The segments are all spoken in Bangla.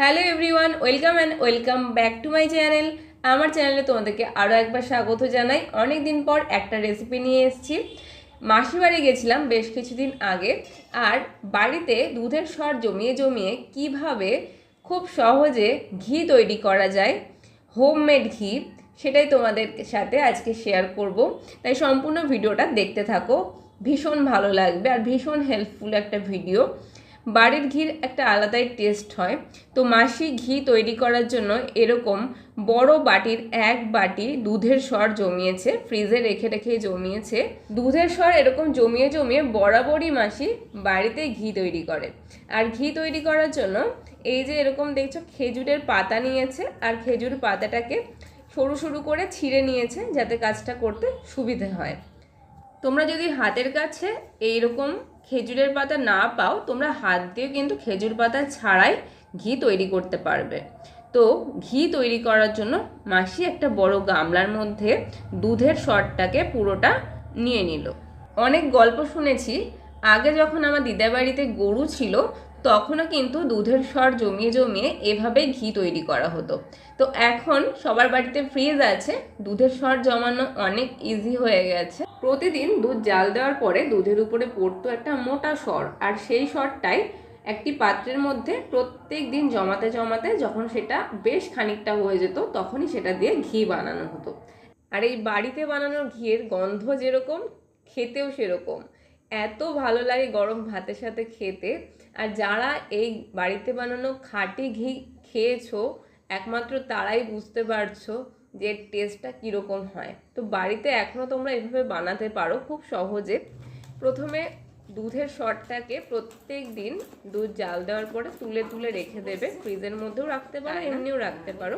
Hello everyone, welcome and welcome back to my channel. আমার চ্যানেলে তোমাদেরকে আরও একবার স্বাগত জানাই। অনেক দিন পর একটা রেসিপি নিয়ে এসেছি। মাসির বাড়ি গেছিলাম বেশ কিছুদিন আগে। আর বাড়িতে দুধের স্বর জমিয়ে জমিয়ে কীভাবে খুব সহজে ঘি তৈরি করা যায় হোমমেড ঘি, সেটাই তোমাদের সাথে আজকে শেয়ার করব। তাই সম্পূর্ণ ভিডিওটা দেখতে থাকো। ভীষণ ভালো লাগবে আর ভীষণ হেল্পফুল একটা ভিডিও বাড়ির ঘির একটা আলাদাই টেস্ট হয়। তো মাসি ঘি তৈরি করার জন্য এরকম বড় বাটির এক বাটি দুধের স্বর জমিয়েছে ফ্রিজে রেখে রেখে জমিয়েছে। দুধের স্বর এরকম জমিয়ে জমিয়ে বরাবরই মাসি বাড়িতে ঘি তৈরি করে। আর ঘি তৈরি করার জন্য এই যে এরকম দেখছ খেজুরের পাতা নিয়েছে, আর খেজুর পাতাটাকে সরু সরু করে ছিঁড়ে নিয়েছে যাতে কাজটা করতে সুবিধে হয়। তোমরা যদি হাতের কাছে এইরকম খেজুরের পাতা না পাও, তোমরা হাত দিয়ে কিন্তু খেজুর পাতা ছাড়াই ঘি তৈরি করতে পারবে। তো ঘি তৈরি করার জন্য মাসি একটা বড় গামলার মধ্যে দুধের শটটাকে পুরোটা নিয়ে নিল। অনেক গল্প শুনেছি, আগে যখন আমার দিদার বাড়িতে গরু ছিল তখনও কিন্তু দুধের স্বর জমিয়ে জমিয়ে এভাবে ঘি তৈরি করা হতো। তো এখন সবার বাড়িতে ফ্রিজ আছে, দুধের স্বর জমানো অনেক ইজি হয়ে গেছে। প্রতিদিন দুধ জাল দেওয়ার পরে দুধের উপরে পড়তো একটা মোটা স্বর আর সেই স্বরটাই একটি পাত্রের মধ্যে প্রত্যেক দিন জমাতে জমাতে যখন সেটা বেশ খানিকটা হয়ে যেত, তখনই সেটা দিয়ে ঘি বানানো হতো। আর এই বাড়িতে বানানোর ঘিয়ের গন্ধ যেরকম, খেতেও সেরকম। এত ভালো লাগে গরম ভাতের সাথে খেতে। আর যারা এই বাড়িতে বানানো খাঁটি ঘি খেয়েছো, একমাত্র তারাই বুঝতে পারছ যে টেস্টটা কীরকম হয়। তো বাড়িতে এখনও তোমরা এভাবে বানাতে পারো খুব সহজে। প্রথমে দুধের শটটাকে প্রত্যেক দিন দুধ জাল দেওয়ার পরে তুলে তুলে রেখে দেবে। ফ্রিজের মধ্যেও রাখতে পারো এমনিও রাখতে পারো।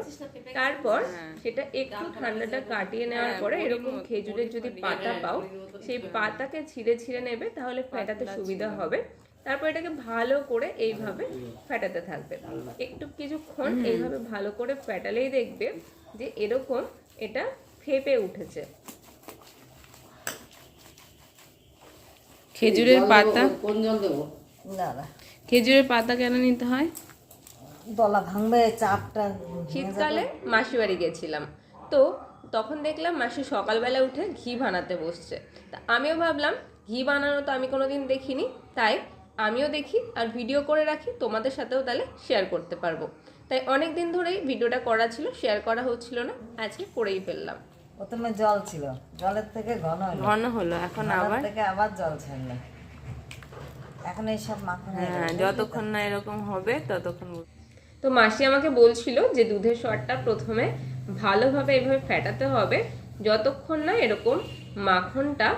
তারপর সেটা একটু ঠান্ডাটা কাটিয়ে নেওয়ার পরে এরকম খেজুরের যদি পাতা পাও সেই পাতাকে ছিঁড়ে ছিঁড়ে নেবে তাহলে ফেটাতে সুবিধা হবে। তারপর এটাকে ভালো করে এইভাবে ফেটাতে থাকবে। একটু কিছুক্ষণ এইভাবে ভালো করে ফেটালেই দেখবে যে এরকম এটা ফেপে উঠেছে। খেজুরের পাতা? কোন জল দেবো? দাদা খেজুরের পাতা কেন নিতে হয়? দলা ভাঙবে চাপটা শীতকালে মাসি বাড়ি গেছিলাম। তো তখন দেখলাম মাসি সকালবেলা উঠে ঘি বানাতে বসছে। তা আমিও ভাবলাম ঘি বানানো তো আমি কোনোদিন দেখিনি তাই আমিও দেখি আর ভিডিও করে রাখি তোমাদের সাথেও তাহলে শেয়ার করতে পারব। তাই অনেক দিন ধরেই ভিডিওটা করা ছিল শেয়ার করা হচ্ছিল না আজকে করেই ফেললাম। প্রথমে জল ছিল। জলের থেকে ঘন হলো। ঘন হলো এখন আবার? থেকে আবার জল ছাড়লো। এখন এইসব মাখন হ্যাঁ যতক্ষণ না এরকম হবে ততক্ষণ তো মাসি আমাকে বলছিল যে দুধের স্বরটা প্রথমে ভালোভাবে এভাবে ফেটাতে হবে যতক্ষণ না এরকম মাখনটা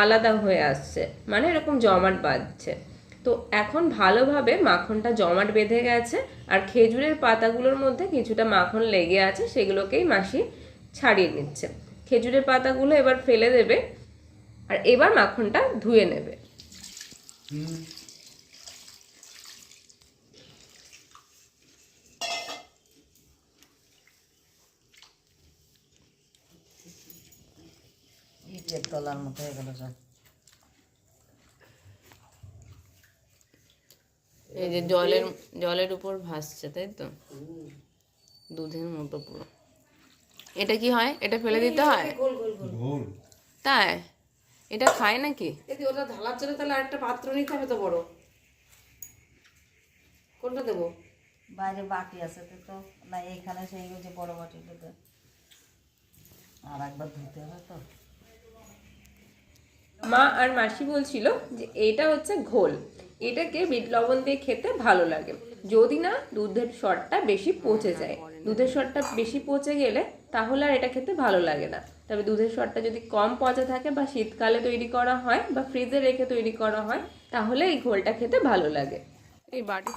আলাদা হয়ে আসছে মানে এরকম জমাট বাঁধছে। তো এখন ভালোভাবে মাখনটা জমাট বেঁধে গেছে আর খেজুরের পাতাগুলোর মধ্যে কিছুটা মাখন লেগে আছে সেগুলোকেই মাসি ছাড়িয়ে নিচ্ছে। খেজুরের পাতাগুলো এবার ফেলে দেবে আর এবার মাখনটা ধুয়ে নেবে। তলার মতো হয়ে গেল সব এই যে জলের জলের উপর ভাসছে তাই তো? দুধের মতো পুরো। এটা কি হয়? এটা ফেলে দিতে হয়? তাই? এটা খায় নাকি? যদি ওটা ঢালার জন্য তাহলে আরেকটা পাত্র নিতে হবে তো বড়। কোনটা দেবো? বাইরে বাটি আছে তো তো না এইখানে সেই যে বড় বাটিটাতে। আর একবার ধুতে হবে তো। মা আর মাসি বলছিল যে এটা হচ্ছে ঘোল। এটাকে বিট লবণ দিয়ে খেতে ভালো লাগে। যদি না দুধের স্বরটা বেশি পচে যায়। দুধের স্বরটা বেশি পচে গেলে তাহলে আর এটা খেতে ভালো লাগে না। তবে দুধের স্বরটা যদি কম পচা থাকে বা শীতকালে তৈরি করা হয় বা ফ্রিজে রেখে তৈরি করা হয় তাহলে এই ঘোলটা খেতে ভালো লাগে। এই বাটি।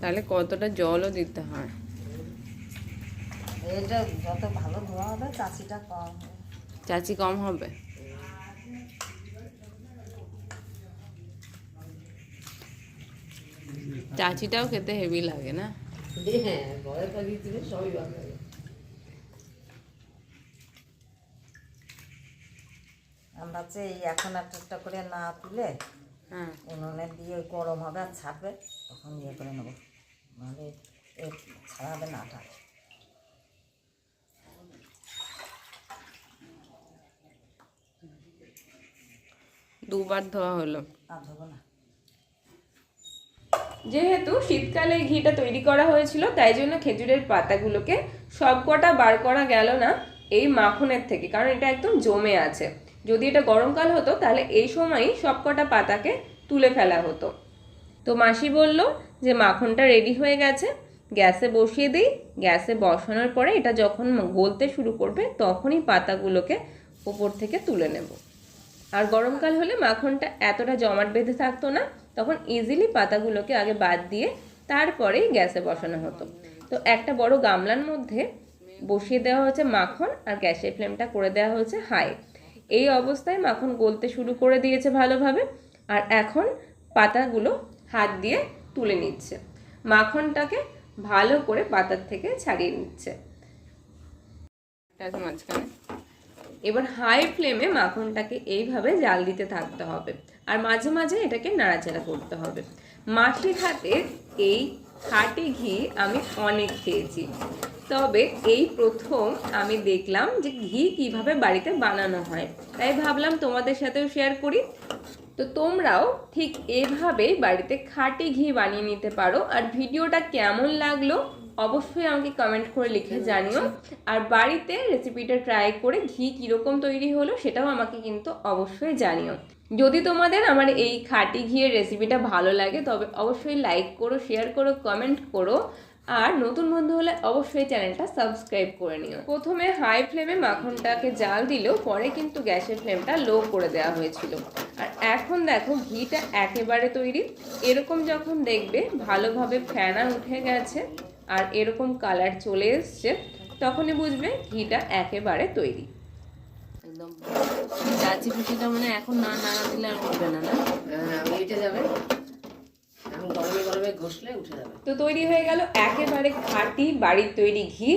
তাহলে কতটা জলও দিতে হয়? এটা যত ভালো ধোয়া হবে চাষিটা কম হবে। চাচি কম হবে? চাচিটাও খেতে হেভি লাগে না? হ্যাঁ ঘরে সবই ভালো লাগে। আমরা হচ্ছে এই এখন একটা একটা করে না তুলে হ্যাঁ। উনুনে দিয়ে গরম হবে আর ছাড়বে তখন ইয়ে করে নেব। এ ছাড়াবে না আটা। দুবার ধোয়া হলো। আর ধোবো না। যেহেতু শীতকালে ঘিটা তৈরি করা হয়েছিল, তাই জন্য খেজুরের পাতাগুলোকে সবকটা বার করা গেল না এই মাখনের থেকে, কারণ এটা একদম জমে আছে। যদি এটা গরমকাল হতো, তাহলে এই সময়ই সবকটা পাতাকে তুলে ফেলা হতো। তো মাসি বলল যে মাখনটা রেডি হয়ে গেছে, গ্যাসে বসিয়ে দিই, গ্যাসে বসানোর পরে এটা যখন গলতে শুরু করবে, তখনই পাতাগুলোকে ওপর থেকে তুলে নেব। আর গরমকাল হলে মাখনটা এতটা জমাট বেঁধে থাকতো না তখন ইজিলি পাতাগুলোকে আগে বাদ দিয়ে তারপরেই গ্যাসে বসানো হতো। তো একটা বড় গামলার মধ্যে বসিয়ে দেওয়া হয়েছে মাখন আর গ্যাসের ফ্লেমটা করে দেওয়া হয়েছে হাই। এই অবস্থায় মাখন গলতে শুরু করে দিয়েছে ভালোভাবে আর এখন পাতাগুলো হাত দিয়ে তুলে নিচ্ছে। মাখনটাকে ভালো করে পাতার থেকে ছাড়িয়ে নিচ্ছে। মাঝখানে। এবার হাই ফ্লেমে মাখনটাকে এইভাবে জাল দিতে থাকতে হবে। আর মাঝে মাঝে এটাকে নাড়াচাড়া করতে হবে। মাসির হাতের এই খাটি ঘি আমি অনেক খেয়েছি। তবে এই প্রথম আমি দেখলাম যে ঘি কীভাবে বাড়িতে বানানো হয়। তাই ভাবলাম তোমাদের সাথেও শেয়ার করি। তো তোমরাও ঠিক এভাবেই বাড়িতে খাটি ঘি বানিয়ে নিতে পারো। আর ভিডিওটা কেমন লাগল অবশ্যই আমাকে কমেন্ট করে লিখে জানিও। আর বাড়িতে রেসিপিটা ট্রাই করে ঘি কীরকম তৈরি হলো সেটাও আমাকে কিন্তু অবশ্যই জানিও। যদি তোমাদের আমার এই খাঁটি ঘিয়ের রেসিপিটা ভালো লাগে, তবে অবশ্যই লাইক করো শেয়ার করো কমেন্ট করো। আর নতুন বন্ধু হলে অবশ্যই চ্যানেলটা সাবস্ক্রাইব করে নিও। প্রথমে হাই ফ্লেমে মাখনটাকে জাল দিলেও পরে কিন্তু গ্যাসের ফ্লেমটা লো করে দেওয়া হয়েছিল। আর এখন দেখো ঘিটা একেবারে তৈরি। এরকম যখন দেখবে ভালোভাবে ফেনা উঠে গেছে। আর এরকম কালার চলে এসছে তখনই বুঝবে ঘিটা একেবারে তৈরি। একদম। চাচি ফুচিটা মানে এখন না নাড়া দিলে আর উঠবে না না? হ্যাঁ উঠে যাবে। গরমে গরমে ঘষলে উঠে যাবে। তো তৈরি হয়ে গেল একেবারে খাঁটি বাড়ির তৈরি ঘি।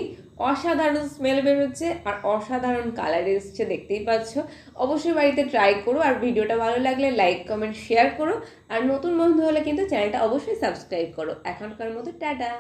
অসাধারণ স্মেল বেরোচ্ছে আর অসাধারণ কালার এসছে দেখতেই পাচ্ছ। অবশ্যই বাড়িতে ট্রাই করো আর ভিডিওটা ভালো লাগলে লাইক কমেন্ট শেয়ার করো। আর নতুন বন্ধু হলে কিন্তু চ্যানেলটা অবশ্যই সাবস্ক্রাইব করো। এখনকার মতো টাটা।